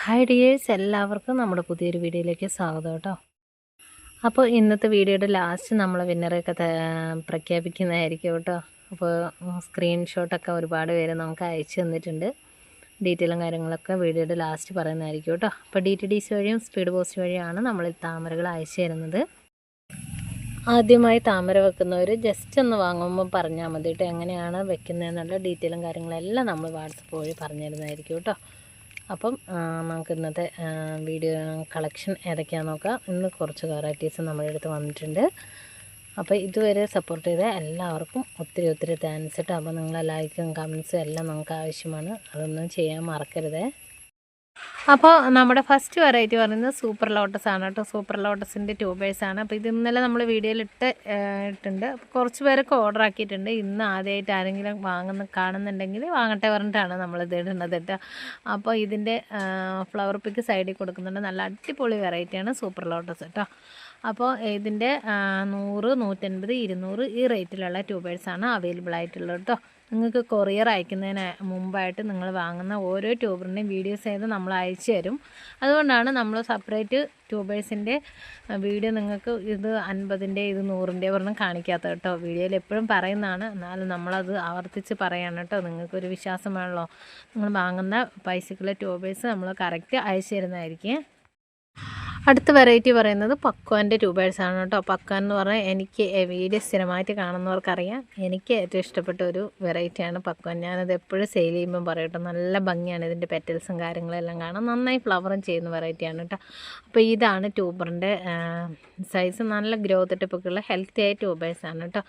Hi dears എല്ലാവർക്കും നമ്മുടെ പുതിയൊരു വീഡിയോയിലേക്ക് സ്വാഗതം കേട്ടോ. അപ്പോൾ ഇന്നത്തെ വീഡിയോയുടെ ലാസ്റ്റ് നമ്മൾ വിന്നറൊക്കെ പ്രഖ്യാപിക്കുന്നതായിരിക്കും കേട്ടോ. അപ്പോൾ സ്ക്രീൻഷോട്ടൊക്കെ ഒരുപാട് പേര് നമുക്ക് അയച്ചു തന്നിട്ടുണ്ട്. ഡീറ്റെയിലും കാര്യങ്ങളൊക്കെ വീഡിയോയുടെ ലാസ്റ്റ് പറയുന്നതായിരിക്കും കേട്ടോ. അപ്പോൾ ഡി ടി ഡി സി വഴിയും സ്പീഡ് പോസ്റ്റ് വഴിയാണ് നമ്മൾ താമരകൾ അയച്ചു തരുന്നത്. ആദ്യമായി താമര വെക്കുന്നവർ ജസ്റ്റ് ഒന്ന് വാങ്ങുമ്പോൾ പറഞ്ഞാൽ മതി കേട്ടോ. എങ്ങനെയാണ് വെക്കുന്നതെന്നുള്ള ഡീറ്റെയിലും കാര്യങ്ങളെല്ലാം നമ്മൾ വാട്സപ്പ് വഴി പറഞ്ഞു തരുന്നതായിരിക്കും കേട്ടോ. അപ്പം നമുക്ക് ഇന്നത്തെ വീഡിയോ കളക്ഷൻ ഏതൊക്കെയാണെന്ന് നോക്കാം. ഇന്ന് കുറച്ച് വെറൈറ്റീസ് നമ്മുടെ അടുത്ത് വന്നിട്ടുണ്ട്. അപ്പോൾ ഇതുവരെ സപ്പോർട്ട് ചെയ്ത എല്ലാവർക്കും ഒത്തിരി ഒത്തിരി താങ്ക്സ് കേട്ടോ അപ്പോൾ നിങ്ങളെ ലൈക്കും കമൻസും എല്ലാം നമുക്ക് ആവശ്യമാണ്. അതൊന്നും ചെയ്യാൻ മറക്കരുതേ. അപ്പോൾ നമ്മുടെ ഫസ്റ്റ് വെറൈറ്റി പറയുന്നത് സൂപ്പർ ലോട്ടസ് ആണ് കേട്ടോ. സൂപ്പർ ലോട്ടസിന്റെ ആണ്. അപ്പോൾ ഇത് ഇന്നലെ നമ്മൾ വീഡിയോയിൽ ഇട്ട് ഇട്ടുണ്ട് അപ്പോൾ കുറച്ച് പേരൊക്കെ ഓർഡർ ആക്കിയിട്ടുണ്ട്. ഇന്ന് ആദ്യമായിട്ട് ആരെങ്കിലും വാങ്ങുന്ന കാണുന്നുണ്ടെങ്കിൽ വാങ്ങട്ടെ പറഞ്ഞിട്ടാണ് നമ്മൾ ഇത് ഇടുന്നത് കേട്ടോ. അപ്പോൾ ഇതിന്റെ ഫ്ലവർ പിക്ക് സൈഡിൽ കൊടുക്കുന്നുണ്ട്. നല്ല അടിപൊളി വെറൈറ്റിയാണ് സൂപ്പർ ലോട്ടസ് കേട്ടോ. അപ്പോൾ ഇതിന്റെ നൂറ് നൂറ്റൻപത് ഇരുന്നൂറ് ഈ റേറ്റിലുള്ള ട്യൂബേഴ്സാണ് അവൈലബിൾ ആയിട്ടുള്ളത് കേട്ടോ. നിങ്ങൾക്ക് കൊറിയർ അയക്കുന്നതിന് മുമ്പായിട്ട് നിങ്ങൾ വാങ്ങുന്ന ഓരോ ട്യൂബറിന്റെയും വീഡിയോസ് ചെയ്ത് നമ്മൾ അയച്ചു തരും. അതുകൊണ്ടാണ് നമ്മൾ സെപ്പറേറ്റ് ട്യൂബേഴ്സിന്റെ വീഡിയോ നിങ്ങൾക്ക് ഇത് അൻപതിന്റെ ഇത് നൂറിന്റെ ഒരെണ്ണം കാണിക്കാത്ത കേട്ടോ. വീഡിയോയിൽ എപ്പോഴും പറയുന്നതാണ്. എന്നാലും നമ്മളത് ആവർത്തിച്ച് പറയാണ് കേട്ടോ. നിങ്ങൾക്കൊരു വിശ്വാസം വേണമല്ലോ നിങ്ങൾ വാങ്ങുന്ന പൈസക്കുള്ള ട്യൂബേഴ്സ് നമ്മൾ കറക്റ്റ് അയച്ചു തരുന്നതായിരിക്കും. അടുത്ത വെറൈറ്റി പറയുന്നത് പക്വാന്റെ ട്യൂബേഴ്സാണ് കേട്ടോ. പക്വാൻ എന്ന് പറഞ്ഞാൽ എനിക്ക് വീഡിയോ സ്ഥിരമായിട്ട് കാണുന്നവർക്കറിയാം. എനിക്ക് ഏറ്റവും ഇഷ്ടപ്പെട്ട ഒരു വെറൈറ്റിയാണ് പക്വാൻ. ഞാനത് എപ്പോഴും സെയിൽ ചെയ്യുമ്പോൾ പറയട്ടോ നല്ല ഭംഗിയാണ് ഇതിന്റെ പെറ്റൽസും കാര്യങ്ങളെല്ലാം കാണാം നന്നായി ഫ്ലവറും ചെയ്യുന്ന വെറൈറ്റിയാണ് കേട്ടോ. അപ്പോൾ ഇതാണ് ട്യൂബറിന്റെ സൈസ് നല്ല ഗ്രോത്ത് ടിപ്പൊക്കെയുള്ള ഹെൽത്തി ആയ ട്യൂബേഴ്സാണ് കേട്ടോ.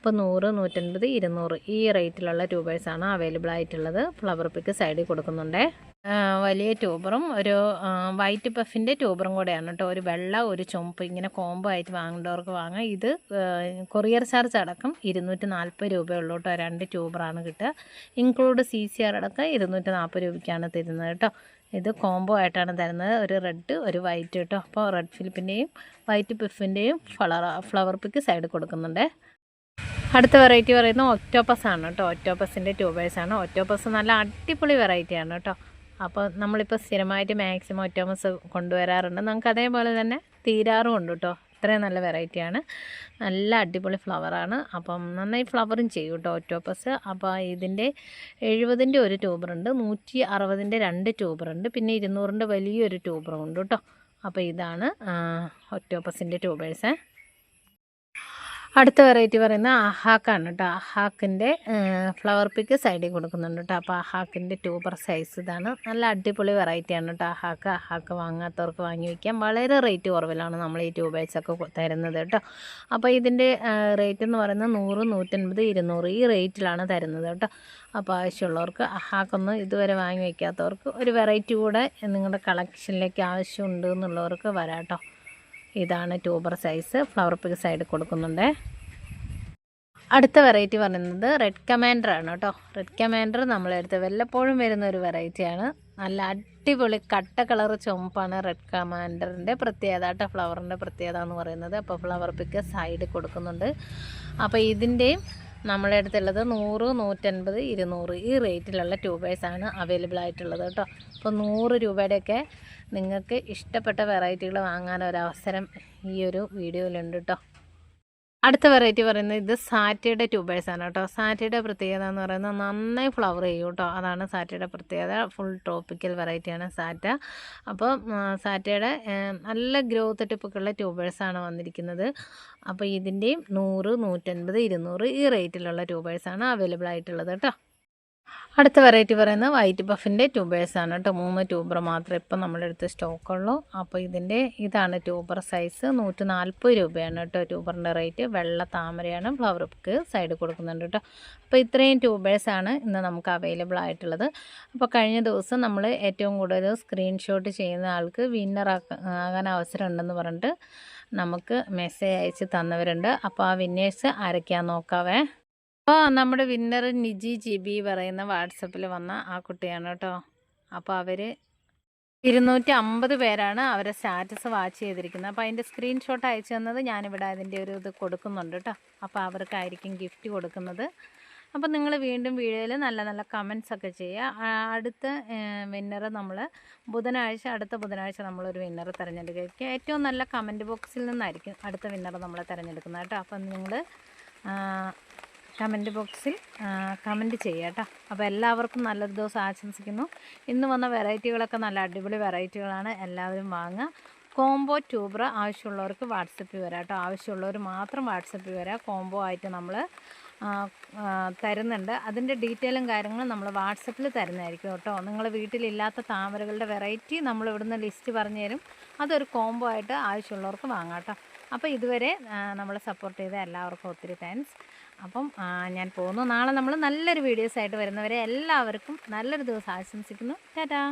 അപ്പോൾ നൂറ് നൂറ്റൻപത് ഇരുന്നൂറ് ഈ റേറ്റിലുള്ള ട്യൂബേഴ്സാണ് അവൈലബിൾ ആയിട്ടുള്ളത്. ഫ്ലവർ പിക്ക് സൈഡിൽ കൊടുക്കുന്നുണ്ട്. വലിയ ട്യൂബറും ഒരു വൈറ്റ് പഫിന്റെ ട്യൂബറും കൂടെയാണ് കേട്ടോ ഒരു വെള്ള ഒരു ചുമപ്പ് ഇങ്ങനെ കോംബോ ആയിട്ട് വാങ്ങേണ്ടവർക്ക് വാങ്ങാം. ഇത് കൊറിയർ ചാർജ് അടക്കം ഇരുന്നൂറ്റി നാൽപ്പത് രൂപയുള്ളൂ കേട്ടോ രണ്ട് ട്യൂബറാണ് കിട്ടുക. ഇൻക്ലൂഡ് സി സി ആർ അടക്കം ഇരുന്നൂറ്റി നാൽപ്പത് രൂപയ്ക്കാണ് തരുന്നത് കേട്ടോ ഇത് കോംബോ ആയിട്ടാണ് തരുന്നത്. ഒരു റെഡ് ഒരു വൈറ്റ് കേട്ടോ അപ്പോൾ റെഡ് ഫിലിപ്പിന്റെയും വൈറ്റ് പിഫിന്റെയും ഫ്ലവർ ഫ്ലവർ പിക്ക് സൈഡ് കൊടുക്കുന്നുണ്ട്. അടുത്ത വെറൈറ്റി പറയുന്നത് ഒക്ടോപ്പസ് ആണ് കേട്ടോ. ട്യൂബേഴ്സ് ആണ്. ഒക്ടോപ്പസ് നല്ല അടിപൊളി വെറൈറ്റിയാണ് കേട്ടോ. അപ്പോൾ നമ്മളിപ്പോൾ സ്ഥിരമായിട്ട് മാക്സിമം ഒക്ടോപ്പസ് കൊണ്ടുവരാറുണ്ട്. നമുക്ക് അതേപോലെ തന്നെ തീരാറും ഉണ്ട് കേട്ടോ. ഇത്രയും നല്ല വെറൈറ്റിയാണ് നല്ല അടിപൊളി ഫ്ലവറാണ് അപ്പം നന്നായി ഫ്ലവറും ചെയ്യും കേട്ടോ ഒറ്റോപ്പസ് അപ്പോൾ ഇതിന്റെ എഴുപതിന്റെ ഒരു ട്യൂബറുണ്ട് നൂറ്റി അറുപതിന്റെ രണ്ട് ട്യൂബറുണ്ട് പിന്നെ ഇരുന്നൂറിന്റെ വലിയൊരു ട്യൂബറും ഉണ്ട് കേട്ടോ. അപ്പോൾ ഇതാണ് ഒറ്റോപ്പസിന്റെ ട്യൂബേഴ്സ് അടുത്ത വെറൈറ്റി പറയുന്ന അഹാക്കാണ് കേട്ടോ. അഹാക്കിന്റെ ഫ്ലവർ പിക്ക് സൈഡിൽ കൊടുക്കുന്നുണ്ട് കേട്ടോ. അപ്പോൾ അഹാക്കിന്റെ ട്യൂബർ സൈസ് ഇതാണ്. നല്ല അടിപൊളി വെറൈറ്റിയാണ് കേട്ടോ അഹാക്ക്. അഹാക്ക് വാങ്ങാത്തവർക്ക് വാങ്ങി വയ്ക്കാം വളരെ റേറ്റ് കുറവിലാണ് നമ്മൾ ഈ ട്യൂബേഴ്സൊക്കെ തരുന്നത് കേട്ടോ. അപ്പോൾ ഇതിന്റെ റേറ്റ് എന്ന് പറയുന്നത് നൂറ് നൂറ്റൻപത് ഇരുന്നൂറ് ഈ റേറ്റിലാണ് തരുന്നത് കേട്ടോ. അപ്പോൾ ആവശ്യമുള്ളവർക്ക് അഹാക്കൊന്നും ഇതുവരെ വാങ്ങി വയ്ക്കാത്തവർക്ക് ഒരു വെറൈറ്റി കൂടെ നിങ്ങളുടെ കളക്ഷനിലേക്ക് ആവശ്യമുണ്ട് എന്നുള്ളവർക്ക് വരാം കേട്ടോ. ഇതാണ് tuber size. Flower pick side കൊടുക്കുന്നുണ്ട്. അടുത്ത വെറൈറ്റി പറയുന്നത് റെഡ് കമാൻഡർ ആണ് കേട്ടോ. റെഡ് കമാൻഡർ നമ്മളെടുത്ത് വല്ലപ്പോഴും വരുന്ന ഒരു വെറൈറ്റിയാണ് നല്ല അടിപൊളി കട്ട കളർ ചുമപ്പാണ് റെഡ് കമാൻഡറിന്റെ പ്രത്യേകത കേട്ടോ ഫ്ലവറിന്റെ പ്രത്യേകത എന്ന് പറയുന്നത്. അപ്പോൾ ഫ്ലവർ പിക്ക് സൈഡ് കൊടുക്കുന്നുണ്ട്. അപ്പോൾ ഇതിന്റെയും നമ്മളെ അടുത്തുള്ളത് നൂറ് നൂറ്റൻപത് ഇരുന്നൂറ് ഈ റേറ്റിലുള്ള ട്യൂബേഴ്സാണ് അവൈലബിൾ ആയിട്ടുള്ളത് കേട്ടോ. അപ്പോൾ നൂറ് രൂപയുടെയൊക്കെ നിങ്ങൾക്ക് ഇഷ്ടപ്പെട്ട വെറൈറ്റികൾ വാങ്ങാൻ ഒരവസരം ഈ ഒരു വീഡിയോയിലുണ്ട് കേട്ടോ. അടുത്ത വെറൈറ്റി പറയുന്നത് ഇത് സാറ്റയുടെ ട്യൂബേഴ്സാണ് കേട്ടോ. സാറ്റയുടെ പ്രത്യേകത എന്ന് പറയുന്നത് നന്നായി ഫ്ലവർ ചെയ്യും കേട്ടോ. അതാണ് സാറ്റയുടെ പ്രത്യേകത. ഫുൾ ട്രോപ്പിക്കൽ വെറൈറ്റിയാണ് സാറ്റ. അപ്പോൾ സാറ്റയുടെ നല്ല ഗ്രോത്ത് ടിപ്പൊക്കെയുള്ള ട്യൂബേഴ്സാണ് വന്നിരിക്കുന്നത്. അപ്പോൾ ഇതിന്റെയും നൂറ് നൂറ്റൻപത് ഇരുന്നൂറ് ഈ റേറ്റിലുള്ള ട്യൂബേഴ്സാണ് അവൈലബിൾ ആയിട്ടുള്ളത് കേട്ടോ. അടുത്ത വെറൈറ്റി പറയുന്നത് വൈറ്റ് പഫിന്റെ ട്യൂബേഴ്സാണ് കേട്ടോ. മൂന്ന് ട്യൂബർ മാത്രമേ ഇപ്പം നമ്മളെടുത്ത് സ്റ്റോക്കുള്ളൂ അപ്പോൾ ഇതിന്റെ ഇതാണ് ട്യൂബർ സൈസ് നൂറ്റി നാൽപ്പത് രൂപയാണ് കേട്ടോ ട്യൂബറിന്റെ റേറ്റ് വെള്ള താമരയാണ് ഫ്ലവർ ബുക്ക് സൈഡ് കൊടുക്കുന്നുണ്ട് കേട്ടോ. അപ്പോൾ ഇത്രയും ട്യൂബേഴ്സാണ് ഇന്ന് നമുക്ക് അവൈലബിൾ ആയിട്ടുള്ളത്. അപ്പോൾ കഴിഞ്ഞ ദിവസം നമ്മൾ ഏറ്റവും കൂടുതൽ സ്ക്രീൻഷോട്ട് ചെയ്യുന്ന ആൾക്ക് വിന്നർ ആകാൻ അവസരം ഉണ്ടെന്ന് പറഞ്ഞിട്ട് നമുക്ക് മെസ്സേജ് അയച്ച് തന്നവരുണ്ട്. അപ്പോൾ ആ വിന്നേഴ്സ് ആരൊക്കെയാണെന്ന് നോക്കാവേ. അപ്പോൾ നമ്മുടെ വിന്നർ നിജി ജി ബി പറയുന്ന വാട്സപ്പിൽ വന്ന ആ കുട്ടിയാണ് കേട്ടോ. അപ്പോൾ അവർ ഇരുന്നൂറ്റി അമ്പത് പേരാണ് അവരെ സ്റ്റാറ്റസ് വാച്ച് ചെയ്തിരിക്കുന്നത്. അപ്പോൾ അതിന്റെ സ്ക്രീൻഷോട്ട് അയച്ചു തന്നത് ഞാനിവിടെ അതിന്റെ ഒരു ഇത് കൊടുക്കുന്നുണ്ട് കേട്ടോ. അപ്പോൾ അവർക്കായിരിക്കും ഗിഫ്റ്റ് കൊടുക്കുന്നത്. അപ്പോൾ നിങ്ങൾ വീണ്ടും വീഡിയോയിൽ നല്ല നല്ല കമൻസ് ഒക്കെ ചെയ്യുക. അടുത്ത വിന്നർ നമ്മൾ ബുധനാഴ്ച അടുത്ത ബുധനാഴ്ച നമ്മളൊരു വിന്നർ തിരഞ്ഞെടുക്കുക ഏറ്റവും നല്ല കമന്റ് ബോക്സിൽ നിന്നായിരിക്കും അടുത്ത വിന്നർ നമ്മൾ തിരഞ്ഞെടുക്കുന്നത് കേട്ടോ. അപ്പം നിങ്ങൾ കമന്റ് ബോക്സിൽ കമന്റ് ചെയ്യുക കേട്ടോ. അപ്പോൾ എല്ലാവർക്കും നല്ലൊരു ദിവസം ആശംസിക്കുന്നു. ഇന്ന് വന്ന വെറൈറ്റികളൊക്കെ നല്ല അടിപൊളി വെറൈറ്റികളാണ്. എല്ലാവരും വാങ്ങുക. കോംബോ ട്യൂബർ ആവശ്യമുള്ളവർക്ക് വാട്സപ്പിൽ വരാം കേട്ടോ. ആവശ്യമുള്ളവർ മാത്രം വാട്സപ്പിൽ വരാം. കോംബോ ആയിട്ട് നമ്മൾ തരുന്നുണ്ട്. അതിന്റെ ഡീറ്റെയിലും കാര്യങ്ങളും നമ്മൾ വാട്സപ്പിൽ തരുന്നതായിരിക്കും കേട്ടോ. നിങ്ങൾ വീട്ടിലില്ലാത്ത താമരകളുടെ വെറൈറ്റി നമ്മൾ ഇവിടുന്ന് ലിസ്റ്റ് പറഞ്ഞു തരും. അതൊരു കോംബോ ആയിട്ട് ആവശ്യമുള്ളവർക്ക് വാങ്ങാം കേട്ടോ. അപ്പോൾ ഇതുവരെ നമ്മളെ സപ്പോർട്ട് ചെയ്ത എല്ലാവർക്കും ഒത്തിരി താങ്ക്സ്. അപ്പം ഞാൻ പോകുന്നു. നാളെ നമ്മൾ നല്ലൊരു വീഡിയോസ് ആയിട്ട് വരുന്നവരെ എല്ലാവർക്കും നല്ലൊരു ദിവസം ആശംസിക്കുന്നു. ടാറ്റാ.